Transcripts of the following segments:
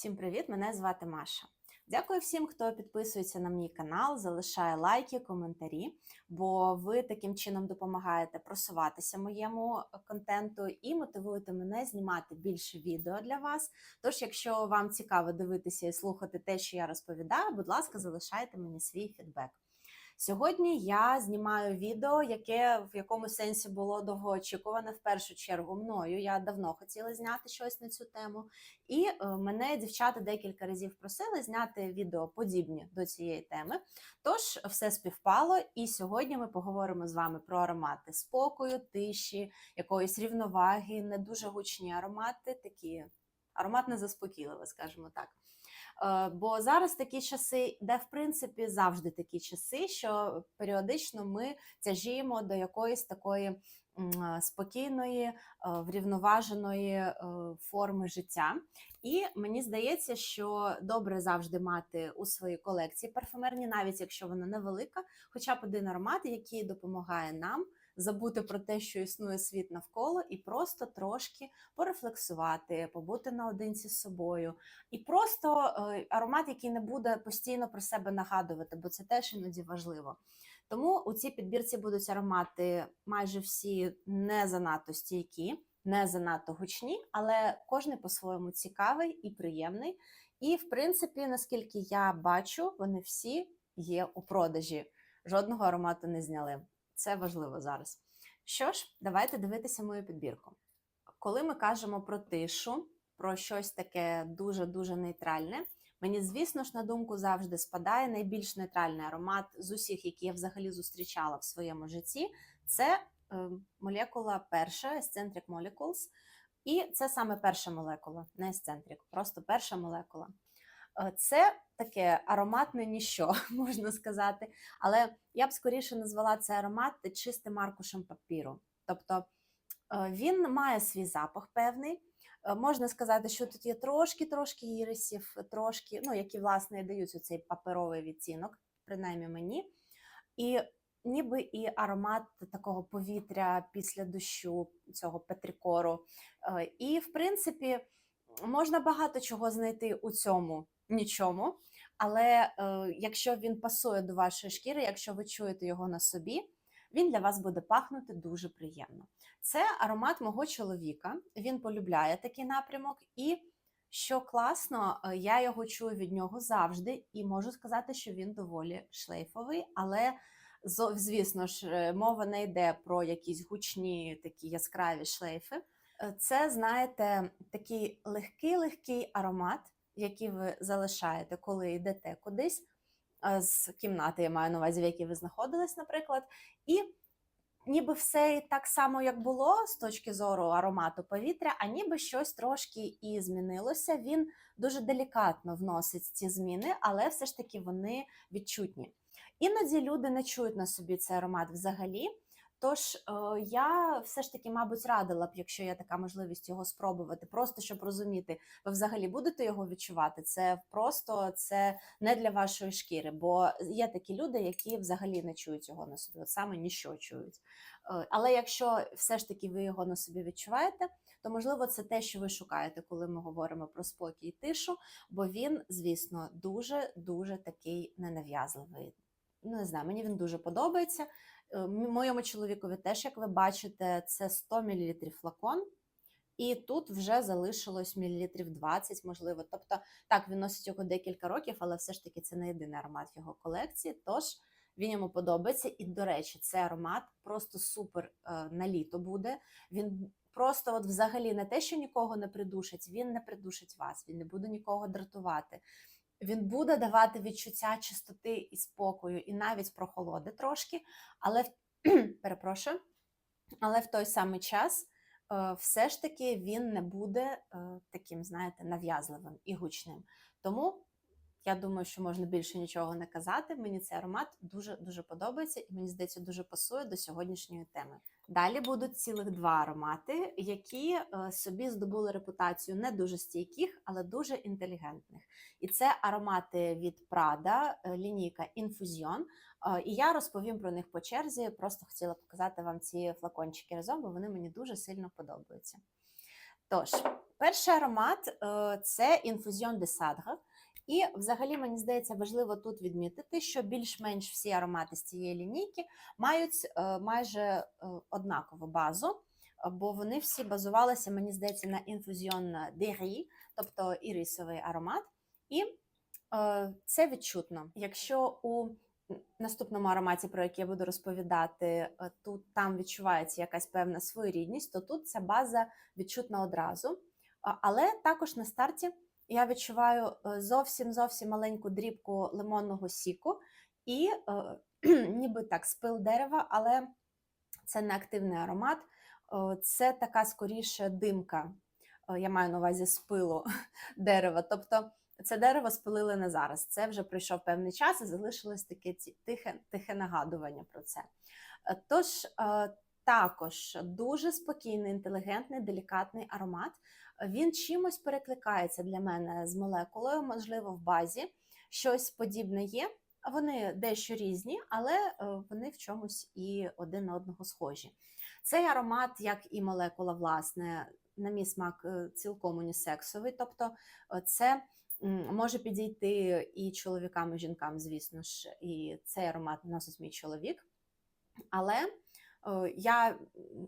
Всім привіт! Мене звати Маша. Дякую всім, хто підписується на мій канал, залишає лайки, коментарі, бо ви таким чином допомагаєте просуватися моєму контенту і мотивуєте мене знімати більше відео для вас. Тож, якщо вам цікаво дивитися і слухати те, що я розповідаю, будь ласка, залишайте мені свій фідбек. Сьогодні я знімаю відео, яке в якому сенсі було довгоочікуване в першу чергу мною. Я давно хотіла зняти щось на цю тему, і е, мене дівчата декілька разів просили зняти відео подібні до цієї теми. Тож все співпало, і сьогодні ми поговоримо з вами про аромати спокою, тиші, якоїсь рівноваги, не дуже гучні аромати, такі ароматно заспокійливо, скажімо так. Е, Бо зараз такі часи, де в принципі завжди такі часи, що періодично ми тяжіємо до якоїсь такої е, спокійної, е, врівноваженої форми життя. І мені здається, що добре завжди мати у своїй колекції парфумерні, навіть якщо вона невелика, хоча б один аромат, який допомагає нам забути про те, що існує світ навколо, і просто трошки порефлексувати, побути наодинці з собою. І просто е, аромат, який не буде постійно про себе нагадувати, бо це теж іноді важливо. Тому у цій підбірці будуть аромати майже всі не занадто стійкі, не занадто гучні, але кожний по-своєму цікавий і приємний. І, в принципі, наскільки я бачу, вони всі є у продажі. Жодного аромату не зняли. Це важливо зараз. Що ж, давайте дивитися мою підбірку. Коли ми кажемо про тишу, про щось таке дуже-дуже нейтральне, мені, звісно ж, на думку завжди спадає найбільш нейтральний аромат з усіх, які я взагалі зустрічала в своєму житті. Це е, молекула перша, Eccentric Molecules. І це саме перша молекула, не Eccentric, просто перша молекула. Е, Це таке ароматне ніщо, можна сказати. Але я б скоріше назвала це аромат чистим аркушем папіру. Тобто е, він має свій запах певний. Е, Можна сказати, що тут є трошки-трошки ірисів, трошки, ну, які, власне, і дають оцей паперовий відтінок, принаймні мені. І ніби і аромат такого повітря після дощу, цього петрикору. І, в принципі, можна багато чого знайти у цьому нічому. Але е, якщо він пасує до вашої шкіри, якщо ви чуєте його на собі, він для вас буде пахнути дуже приємно. Це аромат мого чоловіка. Він полюбляє такий напрямок, і що класно, е, я його чую від нього завжди, і можу сказати, що він доволі шлейфовий, але звісно ж, е, мова не йде про якісь гучні такі яскраві шлейфи. Е, Це, знаєте, такий легкий-легкий аромат, який ви залишаєте, коли йдете кудись з кімнати, я маю на увазі, в якій ви знаходились, наприклад, і ніби все так само, як було з точки зору аромату повітря, а ніби щось трошки і змінилося. Він дуже делікатно вносить ці зміни, але все ж таки вони відчутні. Іноді люди не чують на собі цей аромат взагалі. Тож е, я все ж таки, мабуть, радила б, якщо є така можливість його спробувати, просто щоб розуміти, ви взагалі будете його відчувати. Це просто це не для вашої шкіри, бо є такі люди, які взагалі не чують його на собі, от саме ніщо чують. Е, Але якщо все ж таки ви його на собі відчуваєте, то можливо це те, що ви шукаєте, коли ми говоримо про спокій і тишу, бо він, звісно, дуже дуже такий ненав'язливий. Ну, не знаю, мені він дуже подобається. Е, Моєму чоловікові теж, як ви бачите, це 100 мл флакон, і тут вже залишилось мілілітрів 20, можливо. Тобто, так, він носить його декілька років, але все ж таки це не єдиний аромат його колекції. Тож він йому подобається. І, до речі, цей аромат просто супер е, на літо буде. Він просто, от взагалі, не те, що нікого не придушить, він не придушить вас, він не буде нікого дратувати. Він буде давати відчуття чистоти і спокою, і навіть прохолоди трошки, але перепрошую, але в той самий час е, все ж таки він не буде е, таким, знаєте, нав'язливим і гучним. Тому я думаю, що можна більше нічого не казати. Мені цей аромат дуже дуже подобається, і мені здається, дуже пасує до сьогоднішньої теми. Далі будуть цілих два аромати, які е, собі здобули репутацію не дуже стійких, але дуже інтелігентних. І це аромати від Prada, е, лінійка Infusion. Е, І я розповім про них по черзі. Просто хотіла показати вам ці флакончики разом, бо вони мені дуже сильно подобаються. Тож, перший аромат це інфузіон де садре. І взагалі, мені здається, важливо тут відмітити, що більш-менш всі аромати з цієї лінійки мають е, майже е, однакову базу, бо вони всі базувалися, мені здається, на інфузіон дері, тобто ірисовий аромат. І е, це відчутно. Якщо у наступному ароматі, про який я буду розповідати, е, тут там відчувається якась певна своєрідність, то тут ця база відчутна одразу. Але також на старті я відчуваю е, зовсім зовсім маленьку дрібку лимонного сіку і е, ніби так спил дерева, але це не активний аромат, е, це така скоріше димка. Я маю на увазі спилу дерева. Тобто це дерево спилили не зараз. Це вже пройшов певний час і залишилось таке тихе, тихе нагадування про це. Тож також дуже спокійний, інтелігентний, делікатний аромат. Він чимось перекликається для мене з молекулою, можливо, в базі щось подібне є. Вони дещо різні, але е, вони в чомусь і один на одного схожі. Цей аромат, як і молекула, власне, на мій смак е, цілком унісексовий. Тобто, е, це може підійти і чоловікам, і жінкам, звісно ж, і цей аромат носить мій чоловік. Але я,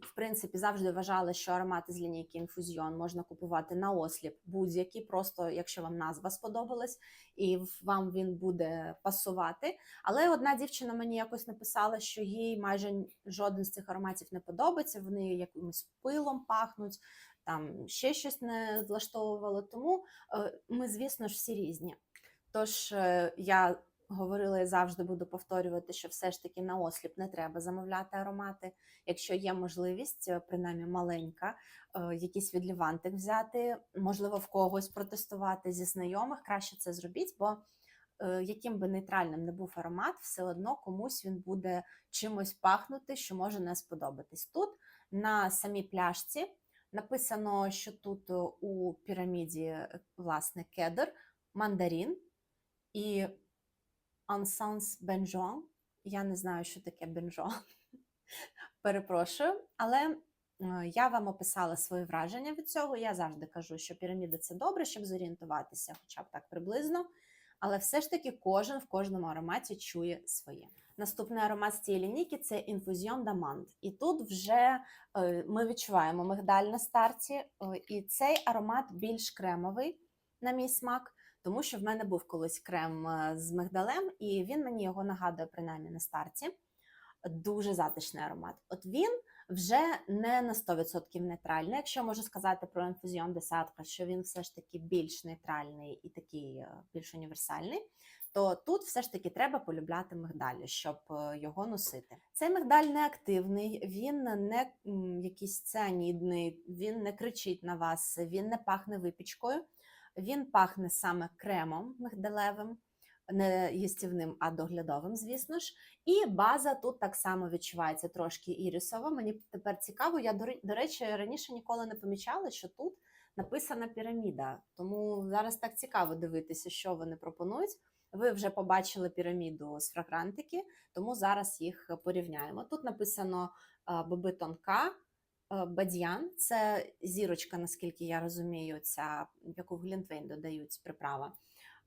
в принципі, завжди вважала, що аромати з лінійки інфузіон можна купувати на осліп будь-які, просто якщо вам назва сподобалась і вам він буде пасувати. Але одна дівчина мені якось написала, що їй майже жоден з цих ароматів не подобається, вони якимось пилом пахнуть, там ще щось не влаштовувало. Тому е, ми, звісно ж, всі різні. Тож е, я говорила і завжди буду повторювати, що все ж таки на осліп не треба замовляти аромати. Якщо є можливість, е, принаймні маленька, е, якийсь відлівантик взяти, можливо, в когось протестувати зі знайомих, краще це зробіть, бо е, яким би нейтральним не був аромат, все одно комусь він буде чимось пахнути, що може не сподобатись. Тут на самій пляшці написано, що тут у піраміді власне кедр, мандарин і ансанс бенжуан. Я не знаю, що таке бенжуан. Перепрошую, але е, я вам описала свої враження від цього. Я завжди кажу, що піраміда це добре, щоб зорієнтуватися, хоча б так приблизно. Але все ж таки кожен в кожному ароматі чує своє. Наступний аромат з цієї лінійки це інфузіон дамант. І тут вже е, ми відчуваємо мигдаль на старті, е, і цей аромат більш кремовий, на мій смак, тому що в мене був колись крем е, з мигдалем, і він мені його нагадує принаймні на старті. Дуже затишний аромат. От він вже не на 100% нейтральний. Якщо можу сказати про інфузіон десятка, що він все ж таки більш нейтральний і такий е, більш універсальний, то тут все ж таки треба полюбляти мигдалі, щоб е, його носити. Цей мигдаль не активний, він не якийсь цианідний, він не кричить на вас, він не пахне випічкою. Він пахне саме кремом мигдалевим, не їстівним, а доглядовим, звісно ж. І база тут так само відчувається трошки ірисова. Мені тепер цікаво. Я до речі раніше ніколи не помічала, що тут написана піраміда. Тому зараз так цікаво дивитися, що вони пропонують. Ви вже побачили піраміду з фрагрантики, тому зараз їх порівняємо. Тут написано е, боби тонка, бадьян це зірочка, наскільки я розумію, ця, яку глінтвейн додають приправа.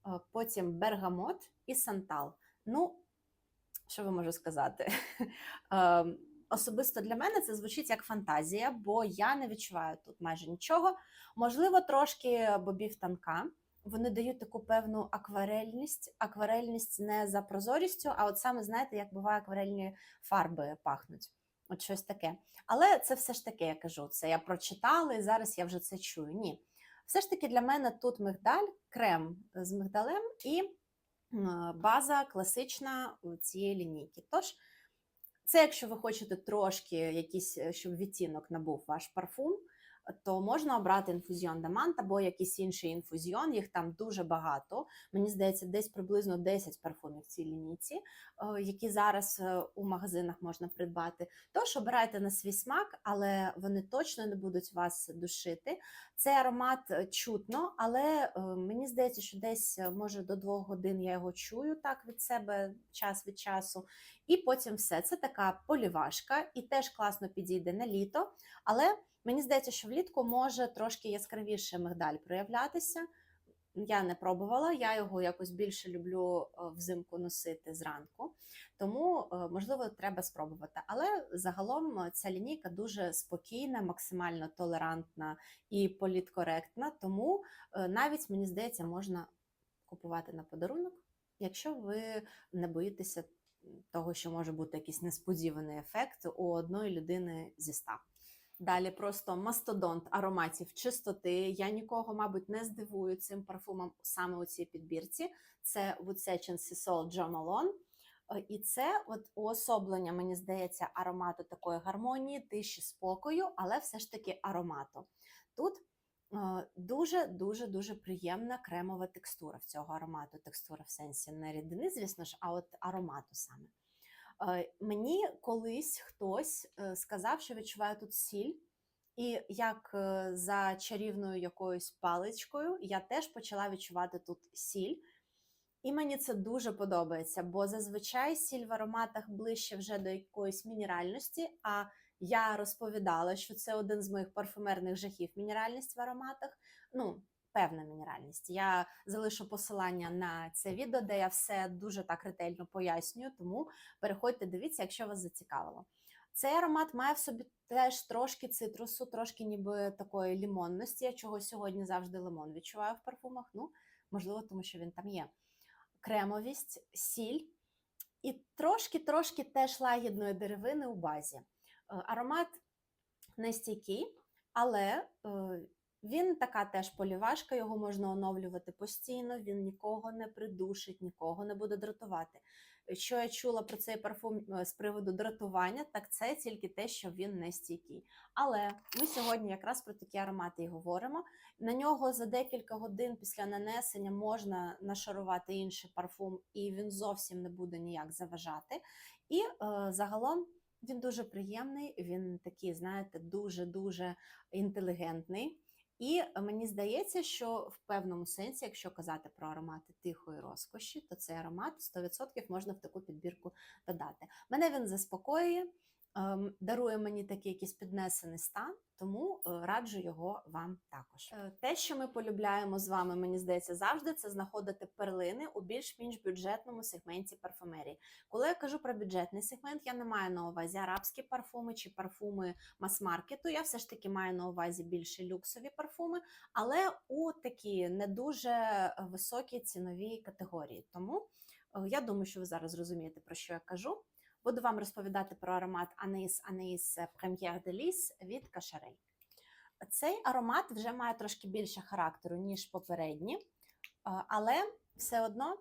Е, Потім бергамот і сантал. Ну, що ви можу сказати? Е, Особисто для мене це звучить як фантазія, бо я не відчуваю тут майже нічого. Можливо, трошки бобів танка. Вони дають таку певну акварельність. Акварельність не за прозорістю, а от саме знаєте, як буває акварельні фарби пахнуть. От щось таке. Але це все ж таки, я кажу, це я прочитала і зараз я вже це чую. Ні. Все ж таки для мене тут мигдаль, крем з мигдалем і база класична цієї лінійки. Тож, це якщо ви хочете трошки якийсь, е, щоб відтінок набув ваш парфум, то можна обрати інфузіон Дамант або якийсь інший інфузіон, їх там дуже багато. Мені здається, десь приблизно 10 парфумів в цій лінійці, е, які зараз е, у магазинах можна придбати. Тож обирайте на свій смак, але вони точно не будуть вас душити. Цей аромат е, чутно, але мені здається, що десь може до двох годин я його чую так від себе час від часу. І потім все. Це така полівашка, і теж класно підійде на літо, але Мені здається, що влітку може трошки яскравіше мигдаль проявлятися. Я не пробувала, я його якось більше люблю е, взимку носити зранку, тому, е, можливо, треба спробувати. Але загалом е, ця лінійка дуже спокійна, максимально толерантна і політкоректна, тому навіть, мені здається, можна купувати на подарунок, якщо ви не боїтеся того, що може бути якийсь несподіваний ефект у одної людини зі ста. Далі просто мастодонт ароматів чистоти. Я нікого, мабуть, не здивую цим парфумом саме у цій підбірці. Це Woodsetch Sisol Jo Malone. Е, І це от уособлення, мені здається, аромату такої гармонії, тиші, спокою, але все ж таки аромату. Тут дуже дуже дуже приємна кремова текстура в цього аромату. Текстура в сенсі не рідини, звісно ж, а от аромату саме. Мені колись хтось е, сказав, що відчуває тут сіль, і як е, за чарівною якоюсь паличкою я теж почала відчувати тут сіль. І мені це дуже подобається, бо зазвичай сіль в ароматах ближче вже до якоїсь мінеральності. А я розповідала, що це один з моїх парфумерних жахів мінеральність в ароматах. Ну, певна мінеральність. Я залишу посилання на це відео, де я все дуже так ретельно пояснюю, тому переходьте, дивіться, якщо вас зацікавило. Цей аромат має в собі теж трошки цитрусу, трошки ніби такої лімонності. Я чого сьогодні завжди лимон відчуваю в парфумах. Ну, можливо, тому що він там є. Кремовість, сіль і трошки-трошки теж лагідної деревини у базі. Е, Аромат не стійкий, але е, він така теж полівашка, його можна оновлювати постійно, він нікого не придушить, нікого не буде дратувати. Що я чула про цей парфум е, з приводу дратування, так це тільки те, що він не стійкий. Але ми сьогодні якраз про такі аромати і говоримо. На нього за декілька годин після нанесення можна нашарувати інший парфум, і він зовсім не буде ніяк заважати. І е, загалом він дуже приємний, він такий, знаєте, дуже-дуже інтелігентний. І мені здається, що в певному сенсі, якщо казати про аромати тихої розкоші, то цей аромат 100% можна в таку підбірку додати. Мене він заспокоює, дарує мені такий якийсь піднесений стан, тому е, раджу його вам також. Е, Те, що ми полюбляємо з вами, мені здається, завжди це знаходити перлини у більш-менш бюджетному сегменті парфумерії. Коли я кажу про бюджетний сегмент, я не маю на увазі арабські парфуми чи парфуми мас-маркету. Я все ж таки маю на увазі більше люксові парфуми, але у такі не дуже високій ціновій категорії. Тому е, я думаю, що ви зараз зрозумієте, про що я кажу. Буду вам розповідати про аромат Анис Premier de Lis від Кашарель. Цей аромат вже має трошки більше характеру, ніж попередні, е, але все одно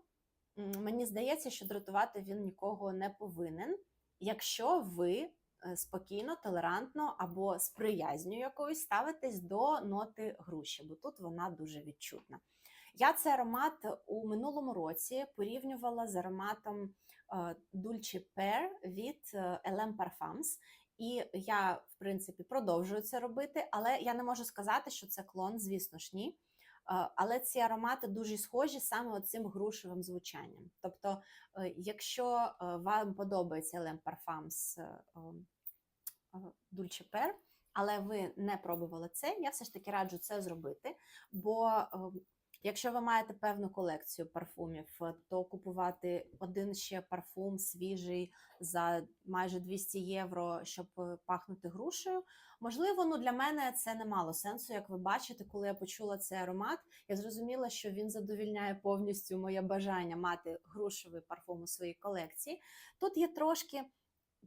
мені здається, що дратувати він нікого не повинен, якщо ви е, спокійно, толерантно або з приязню якоюсь ставитесь до ноти груші, бо тут вона дуже відчутна. Я цей аромат у минулому році порівнювала з ароматом е, Dulce Pear від е, LM Parfums. І я, в принципі, продовжую це робити, але я не можу сказати, що це клон, звісно ж, ні. Е, Але ці аромати дуже схожі саме цим грушевим звучанням. Тобто, е, якщо е, вам подобається LM Parfums е, е, Dulce Pear, але ви не пробували це, я все ж таки раджу це зробити. Бо е, якщо ви маєте певну колекцію парфумів, е, то купувати один ще парфум свіжий за майже 200 євро, щоб е, пахнути грушею. Можливо, ну для мене це не мало сенсу. Як ви бачите, коли я почула цей аромат, я зрозуміла, що він задовільняє повністю моє бажання мати грушевий парфум у своїй колекції. Тут є трошки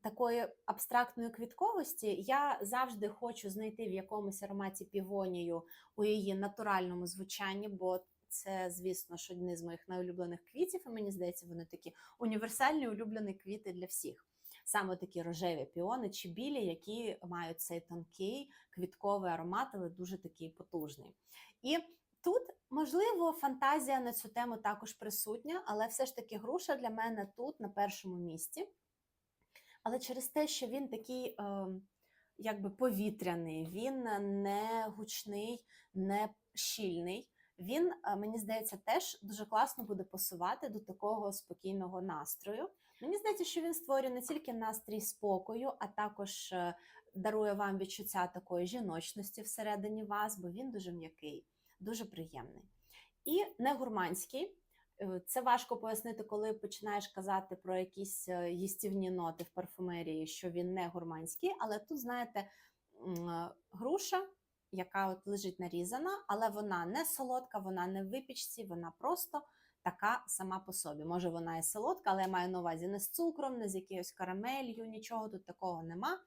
такої абстрактної квітковості. Я завжди хочу знайти в якомусь ароматі півонію у її натуральному звучанні, бо це, звісно, ж одні з моїх найулюблених квітів, і мені здається, вони такі універсальні улюблені квіти для всіх. Саме такі рожеві піони чи білі, які мають цей тонкий квітковий аромат, але дуже такий потужний. І тут, можливо, фантазія на цю тему також присутня, але все ж таки груша для мене тут на першому місці. Але через те, що він такий е, якби повітряний, він не гучний, не щільний. Він, е, мені здається, теж дуже класно буде пасувати до такого спокійного настрою. Мені здається, що він створює не тільки настрій спокою, а також е, дарує вам відчуття такої жіночності всередині вас, бо він дуже м'який, дуже приємний. І не гурманський. Е, Це важко пояснити, коли починаєш казати про якісь е, їстівні ноти в парфумерії, що він не гурманський, але тут, знаєте, е, груша, яка от лежить нарізана, але вона не солодка, вона не в випічці, вона просто така сама по собі. Може, вона і солодка, але я маю на увазі не з цукром, не з якоюсь карамелью, нічого тут такого нема.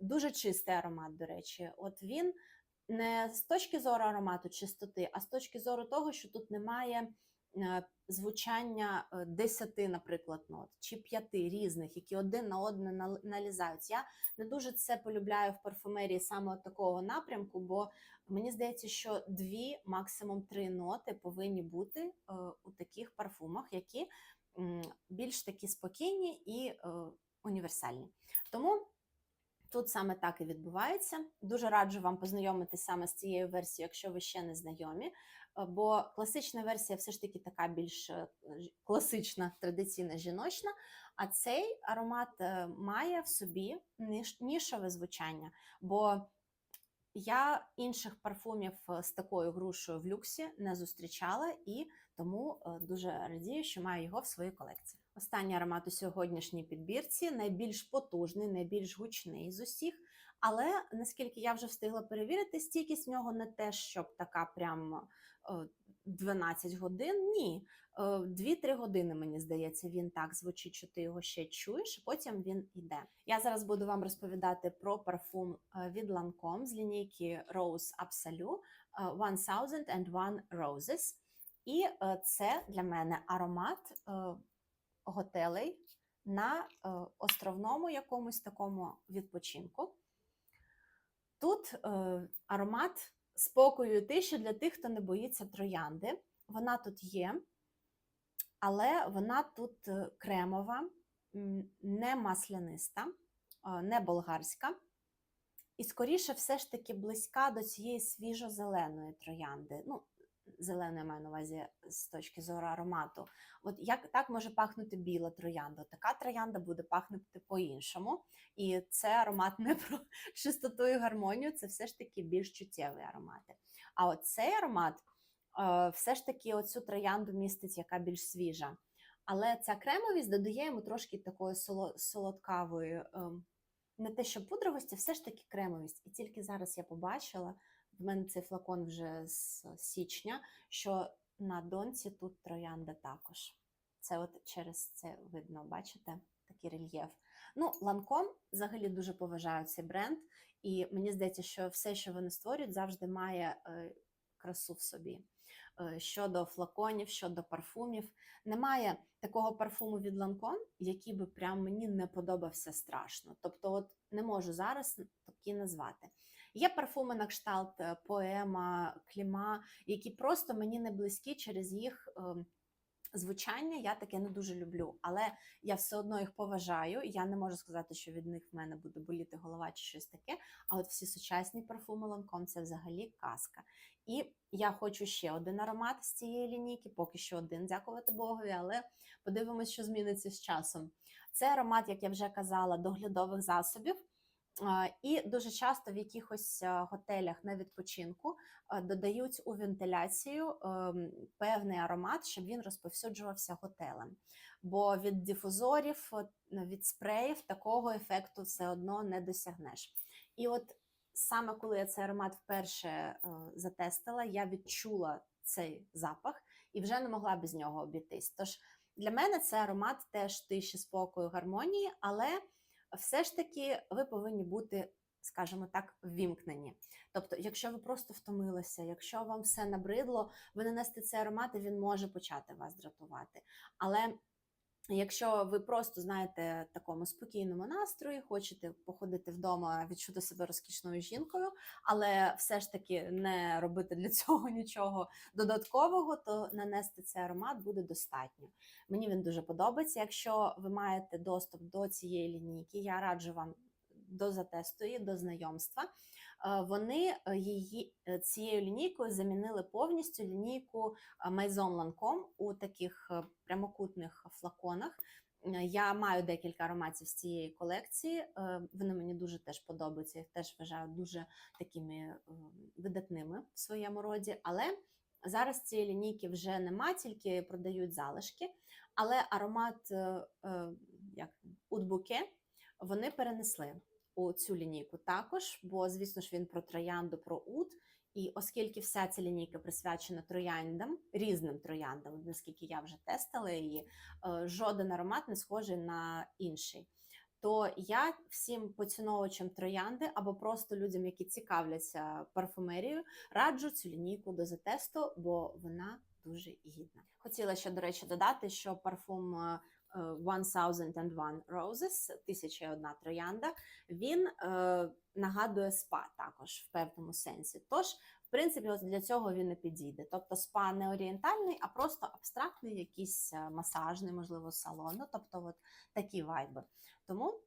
Дуже чистий аромат, до речі. От він не з точки зору аромату чистоти, а з точки зору того, що тут немає звучання е, десяти, наприклад, нот чи п'яти різних, які один на одне нал- налізають. Я не дуже це полюбляю в парфумерії саме такого напрямку, бо мені здається, що дві, максимум три ноти повинні бути е, у таких парфумах, які більш такі спокійні і е, універсальні. Тому Тут саме так і відбувається. Дуже раджу вам познайомитись саме з цією версією, якщо ви ще не знайомі. е, Бо класична версія все ж таки така більш е, класична, традиційна жіночна. А цей аромат е, має в собі нішове звучання. Бо я інших парфумів з такою грушею в люксі не зустрічала і тому е, дуже радію, що маю його в своїй колекції. Останній аромат у сьогоднішній підбірці найбільш потужний, найбільш гучний з усіх. Але наскільки я вже встигла перевірити, стійкість в нього не те, щоб така прям е, 12 годин. Ні, Е, 2-3 години, мені здається, він так звучить, що ти його ще чуєш, потім він йде. Я зараз буду вам розповідати про парфум е, від Lancome з лінійки Rose Absolu е, 1001 Roses. І е, це для мене аромат е, готелей на е, островному якомусь такому відпочинку. Тут аромат спокою і тиші для тих, хто не боїться троянди. Вона тут є, але вона тут кремова, не масляниста, не болгарська. І скоріше все ж таки близька до цієї свіжо-зеленої троянди. Ну, зеленої я маю на увазі з точки зору аромату. От як так може пахнути біла троянда? Така троянда буде пахнути по-іншому. І це аромат не про чистоту і гармонію, це все ж таки більш чуттєві аромати. А от цей аромат е, все ж таки оцю троянду містить, яка більш свіжа. Але ця кремовість додає йому трошки такої солодкавої, ем, не те, що пудровості, все ж таки кремовість. І тільки зараз я побачила, в мене цей флакон вже з січня, що на донці тут троянда також. Це от через це видно, бачите, такий рельєф. Ну, Ланком взагалі дуже поважаю цей бренд, і мені здається, що все, що вони створюють, завжди має е, красу в собі. Е, Щодо флаконів, щодо парфумів, немає такого парфуму від Lancome, який би прям мені не подобався страшно. Тобто, от не можу зараз такі назвати. Є парфуми на кшталт е, поема, кліма, які просто мені не близькі через їх ем, звучання. Я таке не дуже люблю, але я все одно їх поважаю. Я не можу сказати, що від них в мене буде боліти голова чи щось таке. А от всі сучасні парфуми Lancome – це взагалі казка. І я хочу ще один аромат з цієї лінійки, поки що один, дякувати Богові, але подивимось, що зміниться з часом. Це аромат, як я вже казала, доглядових засобів. І дуже часто в якихось готелях на відпочинку додають у вентиляцію ем, певний аромат, щоб він розповсюджувався готелем. Бо від дифузорів, від спреїв такого ефекту все одно не досягнеш. І от саме коли я цей аромат вперше е, затестила, я відчула цей запах і вже не могла без нього обійтись. Тож для мене це аромат теж тиші, спокою, гармонії, але все ж таки ви повинні бути, скажімо так, ввімкнені. Тобто, якщо ви просто втомилися, якщо вам все набридло, ви нанести цей аромат, і він може почати вас дратувати. Але Якщо ви просто знаєте такому спокійному настрої, хочете походити вдома, відчути себе розкішною жінкою, але все ж таки не робити для цього нічого додаткового, то нанести цей аромат буде достатньо. Мені він дуже подобається. Якщо ви маєте доступ до цієї лінійки, я раджу вам до затесту її, до знайомства. Вони е, її е, цією лінійкою замінили повністю лінійку Maison Lancome у таких е, прямокутних флаконах. Я маю декілька ароматів з цієї колекції. Вони мені дуже теж подобаються. Їх теж вважаю дуже такими видатними в своєму роді. Але зараз цієї лінійки вже нема, тільки продають залишки. Але аромат як Удбуке вони перенесли у цю лінійку також, бо, звісно ж, він про троянду, про уд. І оскільки вся ця лінійка присвячена трояндам, різним трояндам, наскільки я вже тестила її, е, жоден аромат не схожий на інший. То я всім поціновувачам троянди або просто людям, які цікавляться парфумерією, раджу цю лінійку до затесту, бо вона дуже гідна. Хотіла ще, до речі, додати, що парфум е, 1001 Roses, 1001 троянда, він е, нагадує спа також в певному сенсі. Тож, в принципі, от для цього він і підійде. Тобто спа не орієнтальний, а просто абстрактний, якийсь е, масажний, можливо, салон. Ну, тобто, от такі вайби. Тому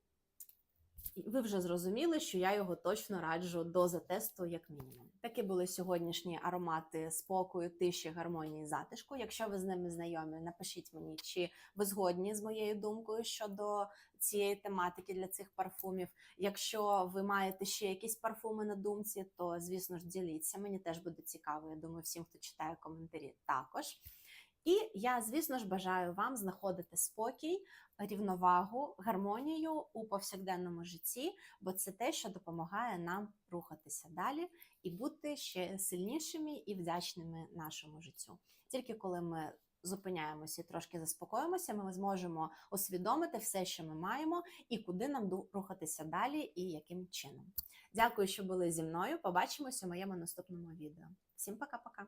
ви вже зрозуміли, що я його точно раджу до затесту, як мінімум. Такі були сьогоднішні аромати спокою, тиші, гармонії, затишку. Якщо ви з ними знайомі, напишіть мені, чи ви згодні з моєю думкою щодо цієї тематики для цих парфумів. Якщо ви маєте ще якісь парфуми на думці, то звісно ж діліться. Мені теж буде цікаво. Я думаю, всім, хто читає коментарі, також. І я, звісно ж, бажаю вам знаходити спокій, рівновагу, гармонію у повсякденному житті, бо це те, що допомагає нам рухатися далі і бути ще сильнішими і вдячними нашому життю. Тільки коли ми зупиняємося і трошки заспокоїмося, ми зможемо усвідомити все, що ми маємо, і куди нам рухатися далі, і яким чином. Дякую, що були зі мною. Побачимося у моєму наступному відео. Всім пока-пока!